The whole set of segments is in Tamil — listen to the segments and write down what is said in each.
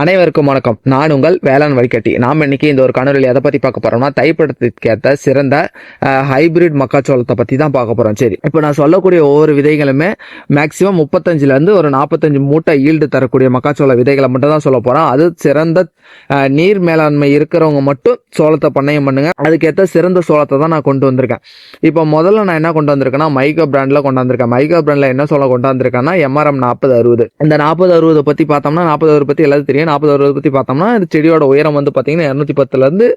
அனைவருக்கும் வணக்கம். நான் உங்கள் வேளாண் வழிகட்டி. நாம் இன்னைக்கு இந்த ஒரு கணொலியில் எதை பற்றி பார்க்க போறோம்னா தைப்படத்துக்கேற்ற சிறந்த ஹைபிரிட் மக்காச்சோளத்தை பற்றி தான் பார்க்க போகிறோம் சரி இப்போ நான் சொல்லக்கூடிய ஒவ்வொரு விதைகளுமே மேக்சிமம் முப்பத்தஞ்சுலேருந்து ஒரு நாற்பத்தஞ்சு மூட்டை ஈல்டு தரக்கூடிய மக்காச்சோள விதைகளை மட்டும் தான் சொல்ல போகிறோம் அது சிறந்த நீர் மேலாண்மை இருக்கிறவங்க மட்டும் சோளத்தை பண்ணையம் பண்ணுங்க. அதுக்கேற்ற சிறந்த சோளத்தை தான் நான் கொண்டு வந்திருக்கேன். இப்போ முதல்ல நான் என்ன கொண்டு வந்திருக்கேன்னா மைகோ பிராண்டில் கொண்டு வந்திருக்கேன். மைகோ பிராண்டில் என்ன சோளம் கொண்டு வந்திருக்கேன்னா எம்ஆர்எம் நாற்பது அறுபது. இந்த நாற்பது அறுபது பற்றி பார்த்தோம்னா நாற்பது அறுபது பற்றி எல்லாத்தையும் தெரியும். நாற்பது வருவது பற்றி பார்த்தோம்னா இந்த செடியோட உயரம் வந்து பார்த்தீங்கன்னா இரநூத்தி பத்துலேருந்து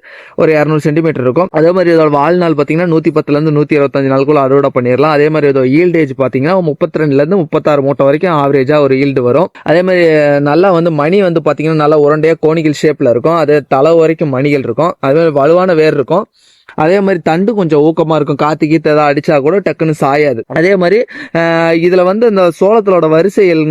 ஒரு இரநூறு சென்டிமீட்டர் இருக்கும். அதே மாதிரி இதோட வாழ்நாள் பார்த்தீங்கன்னா நூற்றி பத்துலேருந்து நூற்றி நூத்தி இருபத்தஞ்சு நாளுக்குள்ள அறுவடை பண்ணிடலாம். அதே மாதிரி இதோட ஈல்டேஜ் பார்த்தீங்கன்னா முப்பத்தி ரெண்டுலேருந்து முப்பத்தாறு மூட்டை வரைக்கும் ஆவரேஜாக ஒரு ஈல்டு வரும். அதே மாதிரி நல்லா வந்து மணி வந்து பார்த்தீங்கன்னா நல்லா உரண்டையாக கோணிகள் ஷேப்பில் இருக்கும். அதே தலை வரைக்கும் மணிகள் இருக்கும். அதே மாதிரி வலுவான வேர் இருக்கும். அதே மாதிரி தண்டு கொஞ்சம் ஊக்கமா இருக்கும். காத்து கீத்து ஏதாவது அடிச்சா கூட டக்குன்னு சாயாது. அதே மாதிரி இதில் இதுல வந்து இந்த சோளத்தோட வரிசைகள்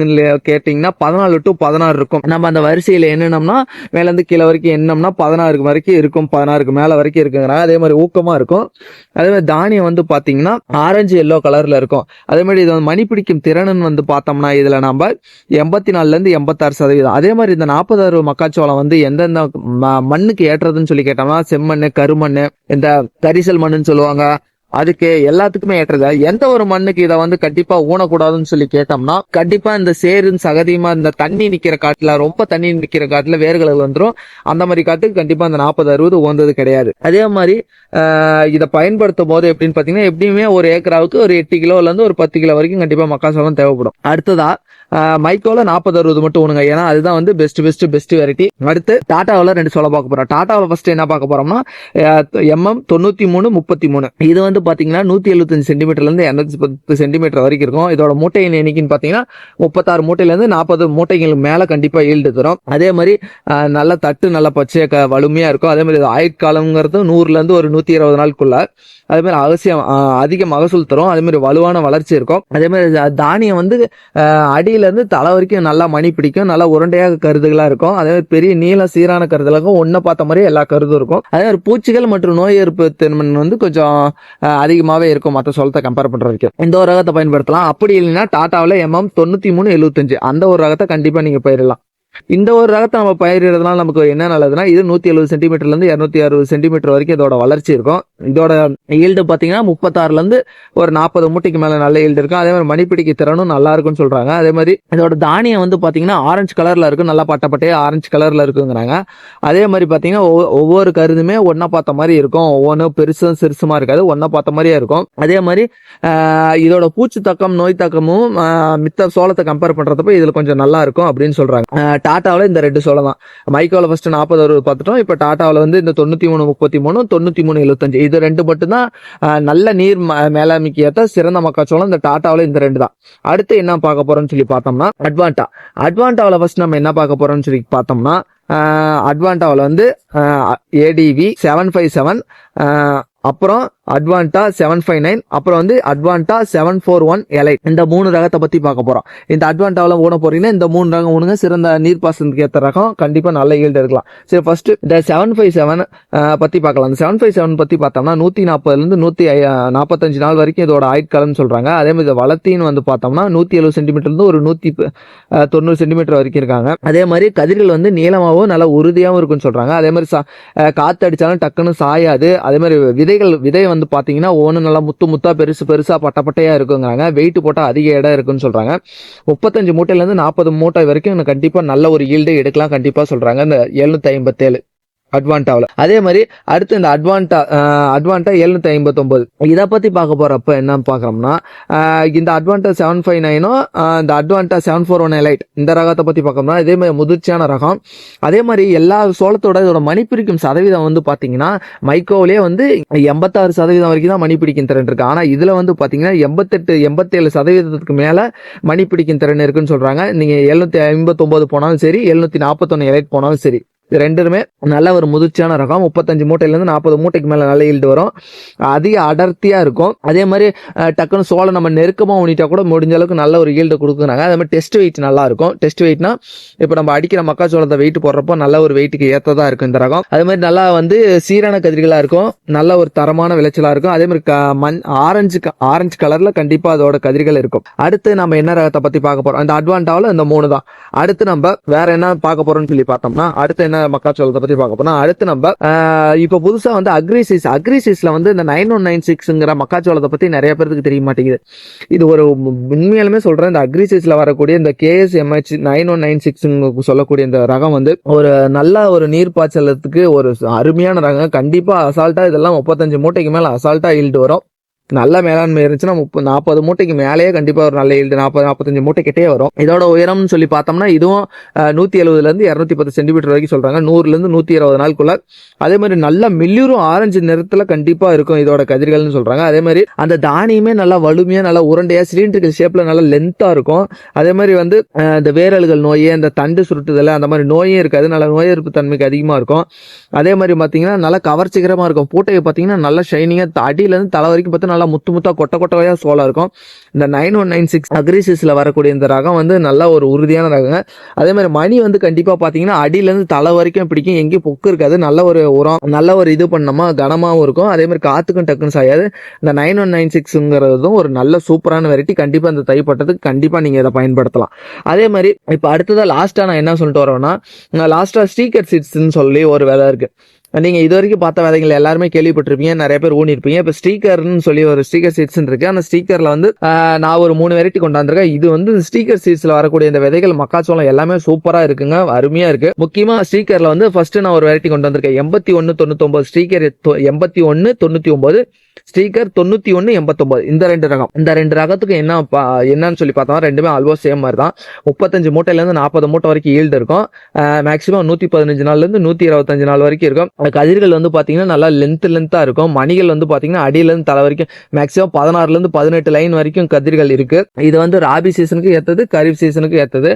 கேட்டிங்கன்னா பதினாலு டு பதினாறு இருக்கும். நம்ம அந்த வரிசையில என்னென்னம்னா மேல இருந்து கீழே வரைக்கும் என்னம்னா பதினாறு வரைக்கும் இருக்கும். பதினாறுக்கு மேல வரைக்கும் இருக்குங்கிறாங்க. அதே மாதிரி ஊக்கமா இருக்கும். அதே மாதிரி தானியம் வந்து பாத்தீங்கன்னா ஆரஞ்சு எல்லோ கலர்ல இருக்கும். அதே மாதிரி இது வந்து மணி பிடிக்கும் திறனுன்னு வந்து பார்த்தோம்னா இதுல நம்ம எண்பத்தி நாலுல இருந்து எண்பத்தாறு சதவீதம். அதே மாதிரி இந்த நாற்பது மக்காச்சோளம் வந்து எந்தெந்த ம- மண்ணுக்கு ஏற்றதுன்னு சொல்லி கேட்டோம்னா செம்மண் கருமண் இந்த தரிசல் மண்ணுன்னு சொல்லுவாங்க. அதுக்கு எல்லாத்துக்குமே ஏற்றது. எந்த ஒரு மண்ணுக்கு இதை வந்து கண்டிப்பா ஊனக்கூடாதுன்னு சொல்லி கேட்டோம்னா கண்டிப்பா இந்த சேருன்னு சகதியமா இந்த தண்ணி நிக்கிற காட்டுல ரொம்ப தண்ணி நிக்கிற காட்டுல வேர்கள் வந்துடும் அந்த மாதிரி காட்டுக்கு கண்டிப்பா அந்த நாற்பது அறுபது ஓந்தது கிடையாது. அதே மாதிரி இதை பயன்படுத்தும் போது எப்படின்னு பாத்தீங்கன்னா எப்படியுமே ஒரு ஏக்கராவுக்கு ஒரு எட்டு கிலோல இருந்து ஒரு பத்து கிலோ வரைக்கும் கண்டிப்பா மக்காசோளம் தேவைப்படும். அடுத்ததா மைக்கோல நாற்பது அறுபது மட்டும் ஒண்ணுங்க ஏன்னா அதுதான் வந்து பெஸ்ட் பெஸ்ட் பெஸ்ட் வெரைட்டி அடுத்து டாட்டாவில் ரெண்டு சொல்ல பார்க்க போறோம். டாட்டாவில் ஃபர்ஸ்ட் என்ன பார்க்க போறோம்னா எம்எம் தொண்ணூத்தி மூணு முப்பத்தி மூணு. இது வந்து பார்த்தீங்கன்னா நூற்றி எழுபத்தஞ்சு சென்டிமீட்டர்லேருந்து இரநூத்தி பத்து சென்டிமீட்டர் வரைக்கும் இருக்கும். இதோட மூட்டையின் எண்ணிக்கைன்னு பார்த்தீங்கன்னா முப்பத்தாறு மூட்டையில இருந்து நாற்பது மூட்டைகளுக்கு மேலே கண்டிப்பாக ஈல்டு தரும். அதே மாதிரி நல்ல தட்டு நல்ல பச்சை க- வலிமையாக இருக்கும். அதே மாதிரி ஆயுட்காலங்கிறது நூறுலேருந்து நூறுல இருந்து ஒரு நூற்றி இருபது நாளுக்குள்ள. அதே மாதிரி அவசியம் அதிக மகசூல் தரும். அதே மாதிரி வலுவான வளர்ச்சி இருக்கும். அதே மாதிரி தானியம் வந்து அடியிலேருந்து தலை வரைக்கும் நல்லா மணி பிடிக்கும். நல்லா உருண்டையாக கருதுகளாக இருக்கும். அதே மாதிரி பெரிய நீள சீரான கருதுகளுக்கும் ஒன்றை பார்த்த மாதிரி எல்லா கருதும் இருக்கும். அதே மாதிரி பூச்சிகள் மற்றும் நோய் எதிர்ப்பு திறன் வந்து கொஞ்சம் அதிகமாகவே அதிகமாவே இருக்கும் மற்ற சோளத்தை கம்பேர் பண்ணுறதுக்கு இந்த ஒரு ரகத்தை பயன்படுத்தலாம். அப்படி இல்லைன்னா டாட்டாவில் எம்எம் தொண்ணூத்தி மூணு எழுபத்தஞ்சு அந்த ஒரு ரகத்தை கண்டிப்பா நீங்க பயிரிடலாம். இந்த ஒரு ரகத்தை நம்ம பயிரிடுறதுனால நமக்கு என்ன நல்லதுன்னா இது நூத்தி எழுபது சென்டிமீட்டர்ல இருந்து இருநூத்தி அறுபது சென்டிமீட்டர் வரைக்கும் இதோட வளர்ச்சி இருக்கும். இதோட ஈல்டு பாத்தீங்கன்னா முப்பத்தாறுல இருந்து ஒரு நாற்பது மூட்டைக்கு மேல நல்ல ஈல்டு இருக்கும். அதே மாதிரி மணிப்பிடிக்கு திறனும் நல்லா இருக்கும்னு சொல்றாங்க. அதே மாதிரி இதோட தானியம் வந்து பாத்தீங்கன்னா ஆரஞ்சு கலர்ல இருக்கும். நல்லா பட்டப்பட்டையே ஆரஞ்சு கலர்ல இருக்குங்கிறாங்க. அதே மாதிரி பாத்தீங்கன்னா ஒவ்வொரு கருதுமே ஒன்னா பார்த்த மாதிரி இருக்கும். ஒவ்வொன்றும் பெருசும் சிறுசுமா இருக்காது. ஒன்னா பார்த்த மாதிரியே இருக்கும். அதே மாதிரி ஆஹ், இதோட பூச்சி தக்கம் நோய் தக்கமும் மித்த சோளத்தை கம்பேர் பண்றதப்ப இதுல கொஞ்சம் நல்லா இருக்கும் அப்படின்னு சொல்றாங்க. டாட்டாவில் இந்த ரெண்டு சோளம் தான். மைக்கோவில் ஃபர்ஸ்ட் நாற்பது அறுபது பார்த்துட்டோம். இப்போ டாட்டாவில் வந்து இந்த தொண்ணூற்றி மூணு முப்பத்தி மூணு தொண்ணூற்றி மூணு எழுபத்தஞ்சு இது ரெண்டு மட்டும்தான் நல்ல நீர் ம- மேலாண்மைக்கு ஏற்ற சிறந்த மக்காச்சோளம் இந்த டாட்டாவில் இந்த ரெண்டு தான். அடுத்து என்ன பார்க்க போகிறோம்னு சொல்லி பார்த்தோம்னா அட்வான்டா அட்வான்டாவில் ஃபர்ஸ்ட் நம்ம என்ன பார்க்க போகிறோம்னு சொல்லி பார்த்தோம்னா அட்வான்டாவில் வந்து ஏடிவி செவன் ஃபைவ் செவன் அப்புறம் அட்வான்டா செவன் ஃபைவ் நைன் அப்புறம் வந்து அட்வான்டா செவன் ஃபோர் ஒன் எலை இந்த மூணு ரகத்தை பத்தி பார்க்க போறோம். இந்த அட்வான்டாவில் ஊன போறீங்கன்னா இந்த மூணு ரகம் ஊனுங்க சிறந்த நீர்ப்பாசனத்துக்கு ஏற்ற ரகம். கண்டிப்பா நல்ல ஈல்டு இருக்கலாம் சரி ஃபர்ஸ்ட் இந்த செவன் ஃபைவ் செவன் பத்தி பார்க்கலாம். அந்த செவன் ஃபைவ் செவன் பத்தி பார்த்தோம்னா நூத்தி நாற்பதுலேருந்து நூற்றி நூத்தி நாற்பத்தஞ்சு நாள் வரைக்கும் இதோட ஆயுட்காலம்னு சொல்றாங்க. அதே மாதிரி இந்த வளர்த்தின்னு வந்து பார்த்தோம்னா நூத்தி எழுபது சென்டிமீட்டர்லேருந்து ஒரு நூத்தி தொண்ணூறு சென்டிமீட்டர் வரைக்கும் இருக்காங்க. அதே மாதிரி கதிர்கள் வந்து நீளமாகவும் நல்லா உறுதியாகவும் இருக்குன்னு சொல்றாங்க. அதே மாதிரி சா- அஹ், காத்து அடிச்சாலும் டக்குன்னு சாயாது. அதே மாதிரி விதைகள் விதை வந்து பாத்தீங்கன்னா ஒவ்வொன்று நல்லா முத்து முத்தா பெருசு பெருசா பட்ட இருக்குங்கிறாங்க. வெயிட் போட்டா அதிக இடம் இருக்குன்னு சொல்றாங்க. முப்பத்தஞ்சு மூட்டையிலேருந்து நாற்பது மூட்டை வரைக்கும் கண்டிப்பாக கண்டிப்பா நல்ல ஒரு ஈல்டு எடுக்கலாம் கண்டிப்பா சொல்றாங்க. இந்த எழுநூத்தி ஐம்பத்தேழு. அட்வான்டாவில். அதே மாதிரி அடுத்து இந்த அட்வான்டா அட்வான்டா எழுநூத்தி ஐம்பத்தொம்போது. இதை பற்றி பார்க்க போகிறப்ப என்ன பார்க்குறோம்னா இந்த அட்வான்டா செவன் ஃபைவ் நைனும் இந்த Advanta seven four one elite இந்த ரகத்தை பற்றி பார்க்கணும்னா இதே மாதிரி முதிர்ச்சியான ரகம். அதே மாதிரி எல்லா சோளத்தோட இதோட மணி பிடிக்கும் சதவீதம் வந்து பார்த்தீங்கன்னா மைக்கோவிலே வந்து எண்பத்தாறு சதவீதம் வரைக்கும் தான் மணி பிடிக்கும் திறன் இருக்குது ஆனால் இதில் வந்து பார்த்தீங்கன்னா எண்பத்தெட்டு எண்பத்தேழு சதவீதத்துக்கு மேலே மணி பிடிக்கும் திறன் இருக்குன்னு சொல்கிறாங்க நீங்கள் எழுநூத்தி ஐம்பத்தொம்போது போனாலும் சரி எழுநூற்றி நாற்பத்தொன்னு எலைட் போனாலும் சரி. இது ரெண்டுமே நல்ல ஒரு முதிர்ச்சியான ரகம். முப்பத்தஞ்சு மூட்டையிலேருந்து நாற்பது மூட்டைக்கு மேலே நல்ல ஈல்டு வரும். அதிக அடர்த்தியாக இருக்கும். அதே மாதிரி டக்குன்னு சோளம் நம்ம நெருக்கமாக ஊனிட்டா கூட முடிஞ்ச அளவுக்கு நல்ல ஒரு ஈல்டு கொடுக்குறாங்க. அதே மாதிரி டெஸ்ட் வெயிட் நல்லா இருக்கும். டெஸ்ட் வெயிட்னா இப்போ நம்ம அடிக்கிற மக்காச்சோளத்தை வெயிட் போடுறப்போ நல்ல ஒரு வெயிட்டுக்கு ஏற்றதாக இருக்கும் இந்த ரகம். அதே மாதிரி நல்லா வந்து சீரான கதிர்களாக இருக்கும். நல்ல ஒரு தரமான விளைச்சலாக இருக்கும். அதே மாதிரி க- மண் ஆரஞ்சு க- ஆரஞ்சு கலரில் கண்டிப்பாக அதோட கதிர்கள் இருக்கும். அடுத்து நம்ம என்ன ரகத்தை பற்றி பார்க்க போகிறோம் இந்த அட்வான்டாவில் இந்த மூணு தான். அடுத்து நம்ம வேற என்ன பார்க்க போகிறோம்னு சொல்லி பார்த்தோம்னா அடுத்து என்ன மக்காச்சோளத்தை பற்றி பார்க்க போறோம். அடுத்து நம்ம இப்போ புதுசாக வந்து அக்ரிசிஸ் அக்ரிசிஸ்ல வந்து இந்த நைன் ஒன் நைன் சிக்ஸ்ங்கிற மக்காச்சோளத்தை பற்றி நிறைய பேருக்கு தெரிய மாட்டேங்குது. இது ஒரு உண்மையாலுமே சொல்றேன் இந்த அக்ரிசிஸ்ல வரக்கூடிய இந்த KS MH nine one nine six சொல்லக்கூடிய இந்த ரகம் வந்து ஒரு நல்ல ஒரு நீர் பாய்ச்சலத்துக்கு ஒரு அருமையான ரகம். கண்டிப்பா அசால்ட்டா இதெல்லாம் முப்பத்தஞ்சு மூட்டைக்கு மேல அசால்ட்டா ஈல்டு வரும். நல்ல மேலாண்மை இருந்துச்சுன்னா முப்பது நாற்பது மூட்டைக்கு மேலேயே கண்டிப்பாக ஒரு நல்ல ஈல்டு நாற்பது நாற்பத்தஞ்சு மூட்டை கிட்டே வரும். இதோட உயரம்னு சொல்லி பார்த்தோம்னா இதுவும் நூற்றி எழுபதுலேருந்து இரநூத்தி பத்து சென்டிமீட்டர் வரைக்கும் சொல்கிறாங்க நூறுலேருந்து நூற்றி இருபது நாளுக்குள்ள. அதே மாதிரி நல்ல மில்லியூரும் ஆரஞ்சு நிறத்தில் கண்டிப்பாக இருக்கும் இதோட கதிர்கள்னு சொல்கிறாங்க அதே மாதிரி அந்த தானியமே நல்லா வலிமையாக நல்லா உருண்டையாக சிலிண்டர்கள் ஷேப்பில் நல்லா லென்த்தாக இருக்கும். அதே மாதிரி வந்து இந்த வேரல்கள் நோய் இந்த தண்டு சுருட்டுதல் அந்த மாதிரி நோயும் இருக்காது. நல்ல நோய் எதிர்ப்பு தன்மைக்கு அதிகமாக இருக்கும். அதே மாதிரி பார்த்தீங்கன்னா நல்லா கவர்ச்சிகரமாக இருக்கும். பூட்டையை பார்த்தீங்கன்னா நல்லா ஷைனிங்காக அடியிலேருந்து தலை வரைக்கும் பார்த்தா நல்லா முத்து முத்தா கொட்டை கொட்டையா சோளம் இருக்கும். இந்த நைன் ஒன் நைன் சிக்ஸ் அக்ரிசிஸ்ல வரக்கூடிய இந்த ரகம் வந்து நல்ல ஒரு உறுதியான ரகங்க. அதே மாதிரி மணி வந்து கண்டிப்பா பாத்தீங்கன்னா அடியிலேருந்து தலை வரைக்கும் பிடிக்கும். எங்கேயும் பொக்கு இருக்காது. நல்ல ஒரு உரம் நல்ல ஒரு இது பண்ணோமா கனமாவும் இருக்கும். அதே மாதிரி காத்துக்கும் டக்குன்னு சாயாது. இந்த நைன் ஒன் நைன் சிக்ஸ்ங்கிறதும் ஒரு நல்ல சூப்பரான வெரைட்டி கண்டிப்பா இந்த தைப்பட்டதுக்கு கண்டிப்பா நீங்க இதை பயன்படுத்தலாம். அதே மாதிரி இப்போ அடுத்ததாக லாஸ்ட்டாக நான் என்ன சொல்லிட்டு வரோம்னா லாஸ்ட்டாக ஸ்டீக்கர் சீட்ஸ்ன்னு சொல்லி ஒரு வேலை இருக்குது நீங்கள் இது வரைக்கும் பார்த்த விதைகள் எல்லாருமே கேள்விப்பட்டிருப்பீங்க. நிறைய பேர் ஊனிருப்பீங்க இப்போ ஸ்டீக்கர்னு சொல்லி ஒரு ஸ்டீக்கர் சீட்ஸ் இருக்கு. அந்த ஸ்டீக்கரில் வந்து நான் ஒரு மூணு வெரைட்டி கொண்டாந்துருக்கேன். இது வந்து ஸ்டீக்கர் சீட்ஸில் வரக்கூடிய இந்த விதைகள் மக்காச்சோளம் எல்லாமே சூப்பராக இருக்குங்க. அருமையாக இருக்கு. முக்கியமாக ஸ்டீக்கரில் வந்து ஃபர்ஸ்ட் நான் ஒரு வெரைட்டி கொண்டு வந்திருக்கேன் எண்பத்தி ஒன்று தொண்ணூத்தொம்பது ஸ்டீக்கர் எண்பத்தி ஒன்று தொண்ணூற்றி ஒம்பது ஸ்டீக்கர் தொண்ணூற்றி ஒன்று எண்பத்தொம்பது இந்த ரெண்டு ரகம். இந்த ரெண்டு ரகத்துக்கு என்ன பா- என்னன்னு சொல்லி பார்த்தோம்னா ரெண்டுமே ஆல்மோஸ்ட் சேம் மாதிரி தான் முப்பத்தஞ்சு மூட்டையிலேருந்து நாற்பது மூட்டை வரைக்கும் ஈல்டு இருக்கும். மேக்ஸிமம் நூற்றி பதினஞ்சு நாள்லேருந்து நூற்றி இருபத்தஞ்சு நாள் வரைக்கும் இருக்கும். கதிர்கள் வந்து பார்த்தீங்கன்னா நல்லா லென்த் லென்த்தாக இருக்கும். மணிகள் வந்து பார்த்தீங்கன்னா அடியிலேருந்து தலை வரைக்கும் மேக்ஸிமம் பதினாறுலேருந்து பதினெட்டு லைன் வரைக்கும் கதிர்கள் இருக்குது இது வந்து ராபி சீசனுக்கு ஏற்றது கரீப் சீசனுக்கு ஏற்றது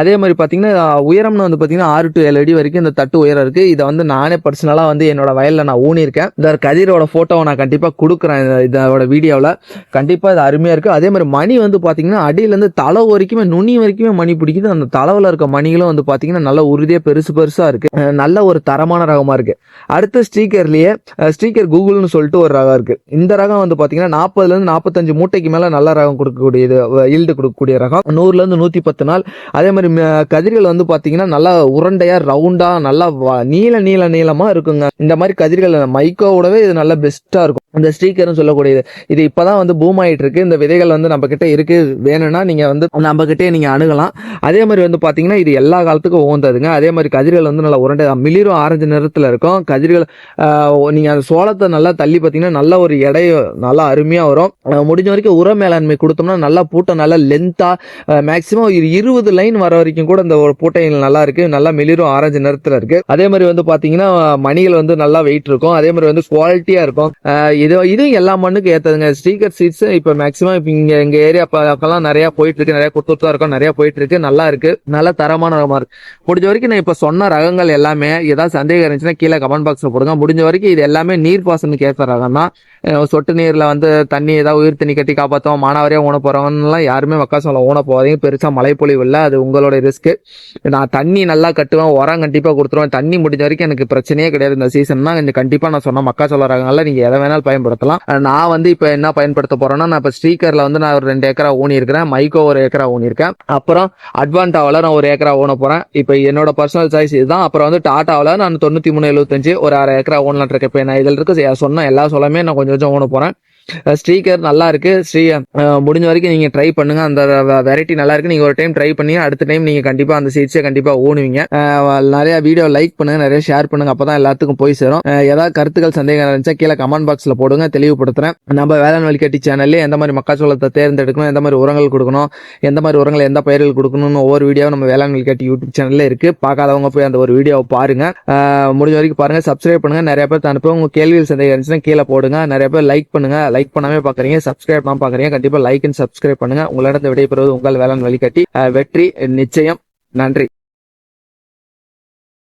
அதே மாதிரி பார்த்தீங்கன்னா உயரம்னு வந்து பார்த்தீங்கன்னா ஆறு டு ஏழு அடி வரைக்கும் இந்த தட்டு உயரம் இருக்குது இதை வந்து நானே பர்சனலாக வந்து என்னோட வயலில் நான் ஊனியிருக்கேன். இந்த கதிரோட ஃபோட்டோவை நான் கண்டிப்பாக கொடுக்குறேன் இதோட வீடியோவில் கண்டிப்பாக இது அருமையாக இருக்குது அதே மாதிரி மணி வந்து பார்த்தீங்கன்னா அடியிலேருந்து தலை வரைக்குமே நுனி வரைக்குமே மணி பிடிக்குது. அந்த தலைவில் இருக்க மணிகளும் வந்து பார்த்தீங்கன்னா நல்ல உறுதியாக பெருசு பெருசாக இருக்குது நல்ல ஒரு தரமான ரகமாக இருக்குது அடுத்த ஸ்டீக்கர்லயே ஸ்டீக்கர் கூகுள்னு சொல்லிட்டு ஒரு ரகம் இருக்கு. இந்த ரகம் வந்து பாத்தீங்கன்னா நாற்பதுல இருந்து நாற்பத்தஞ்சு மூட்டைக்கு மேல நல்ல ரகம் கொடுக்கக்கூடியது ஈல்டு கொடுக்கக்கூடிய ரகம். நூறுல இருந்து நூத்தி பத்து நாள். அதே மாதிரி கதிர்கள் வந்து பாத்தீங்கன்னா நல்லா உருண்டையா ரவுண்டா நல்லா நீள நீள நீளமா இருக்குங்க. இந்த மாதிரி கதிர்கள் மைக்கோவோடவே இது நல்ல பெஸ்டா இருக்கும். இந்த ஸ்டீக்கர்னு சொல்லக்கூடியது. இது இப்போதான் வந்து பூம் ஆகிட்டு இருக்கு இந்த விதைகள் வந்து நம்ம கிட்ட இருக்கு. வேணும்னா நீங்க வந்து நம்ம கிட்டே நீங்க அணுகலாம். அதே மாதிரி வந்து பாத்தீங்கன்னா இது எல்லா காலத்துக்கும் ஓந்ததுங்க அதே மாதிரி கதிர்கள் வந்து நல்லா உரண்டை மிளிரும் ஆரஞ்சு நிறத்துல இருக்கும். கதிர்கள் நீங்க அந்த சோளத்தை நல்லா தள்ளி பார்த்தீங்கன்னா நல்ல ஒரு எடை நல்லா அருமையா வரும். முடிஞ்ச வரைக்கும் உர மேலாண்மை கொடுத்தோம்னா நல்லா பூட்டை நல்லா லென்த்தா மேக்சிமம் இருபது லைன் வர வரைக்கும் கூட இந்த ஒரு பூட்டைகள் நல்லா இருக்கு. நல்லா மிளிரும் ஆரஞ்சு நிறத்துல இருக்கு. அதே மாதிரி வந்து பாத்தீங்கன்னா மணிகள் வந்து நல்லா வெயிட் இருக்கும். அதே மாதிரி வந்து குவாலிட்டியா இருக்கும். இது இது எல்லா மண்ணுக்கு ஏற்றதுங்க ஸ்டீக்கர் சீட்ஸ் இப்போ மேக்சிமம் இப்போ இங்கே எங்கள் ஏரியா பக்கம்லாம் நிறைய போயிட்டு இருக்கு நிறைய கொடுத்துட்டு தான் இருக்கும். நிறைய போயிட்டு இருக்கு நல்லா இருக்கு. நல்ல தரமான ரகமாக இருக்கு. முடிஞ்ச வரைக்கும் நான் இப்போ சொன்ன ரகங்கள் எல்லாமே ஏதாவது சந்தேகம் இருந்துச்சுன்னா கீழே கமெண்ட் பாக்ஸில் போடுங்க. முடிஞ்ச வரைக்கும் இது எல்லாமே நீர் பாசனுக்கு ஏற்ற ரகம் தான். சொட்டு நீரில் வந்து தண்ணி ஏதாவது உயிர் தண்ணி கட்டி காப்பாற்றுவோம் மானாவரியா ஊன போகிறவங்கலாம் யாருமே மக்காசோளம் ஊன போகாதீங்க. மழை மழைப்பொழிவு இல்லை. அது உங்களோட ரிஸ்க்கு நான் தண்ணி நல்லா கட்டுவேன். உரம் கண்டிப்பாக கொடுத்துருவேன். தண்ணி முடிஞ்ச வரைக்கும் எனக்கு பிரச்சனையே கிடையாது. இந்த சீசன்னா கொஞ்சம் கண்டிப்பாக நான் சொன்ன மக்காச்சோளம் ரகங்கள்ல நீங்கள் எதை வேணாலும் பயன்படுத்தலாம். நான் வந்து இப்போ என்ன பயன்படுத்த போறேன்னா நான் இப்போ ஸ்டீக்கர்ல வந்து நான் ஒரு ரெண்டு ஏக்கரா ஊனி இருக்கிறேன் மைக்கோ ஒரு ஏக்கரா ஊனி இருக்கேன் அப்புறம் அட்வான்டாவில் நான் ஒரு ஏக்கரா ஊன போறேன். இப்போ என்னோட பர்சனல் சாய்ஸ் இதுதான். அப்புறம் வந்து டாட்டாவில் நான் தொண்ணூற்றி மூணு எழுபத்தஞ்சு ஒரு அரை ஏக்கரா ஊனலாம் இருக்கேன். இப்போ நான் இதில் இருக்க சொன்ன எல்லா சொல்லமே நான் கொஞ்சம் கொஞ்சம் ஊன போறேன். ஸ்டீக்கர் நல்லா இருக்கு ஸ்ரீ முடிஞ்ச வரைக்கும் நீங்க ட்ரை பண்ணுங்க. அந்த வெரைட்டி நல்லா இருக்கு நீங்க ஒரு டைம் ட்ரை பண்ணி அடுத்த டைம் நீங்க கண்டிப்பா அந்த சீட்ஸை கண்டிப்பா ஊனுவீங்க. நிறைய வீடியோ லைக் பண்ணுங்க. நிறைய ஷேர் பண்ணுங்க. அப்பதான் எல்லாத்துக்கும் போய் சேரும். ஏதாவது கருத்துக்கள் சந்தேகம் இருந்துச்சா கீழே கமெண்ட் பாக்ஸ்ல போடுங்க. தெளிவுபடுத்துறேன். நம்ம வேளாண் வழிகாட்டி சேனல்ல எந்த மாதிரி மக்காச்சோளத்தை தேர்ந்தெடுக்கணும் எந்த மாதிரி உரங்கள் கொடுக்கணும் எந்த மாதிரி உரங்கள் எந்த பயிர்கள் கொடுக்கணும்னு ஒவ்வொரு வீடியோவும் நம்ம வேளாண் வழிகாட்டி யூடியூப் சேனல்ல இருக்கு. பார்க்காதவங்க போய் அந்த ஒரு வீடியோவை பாருங்க. முடிஞ்ச வரைக்கும் பாருங்க. சப்ஸ்கிரைப் பண்ணுங்க. நிறைய பேர் அனுப்ப உங்க கேள்விகள் சந்தேகம் இருந்துச்சுன்னா கீழே போடுங்க. நிறைய பேர் லைக் பண்ணுங்க. லைக் பண்ணாமே பாக்குறீங்க சப்ஸ்கிரைப் பண்ணாம பாக்குறீங்க கண்டிப்பா லைக் அண்ட் சப்ஸ்கிரைப் பண்ணுங்க. உங்களிடத்தை விடைபெறுவது உங்கள் வேளாண் வழிகாட்டி. வெற்றி நிச்சயம். நன்றி.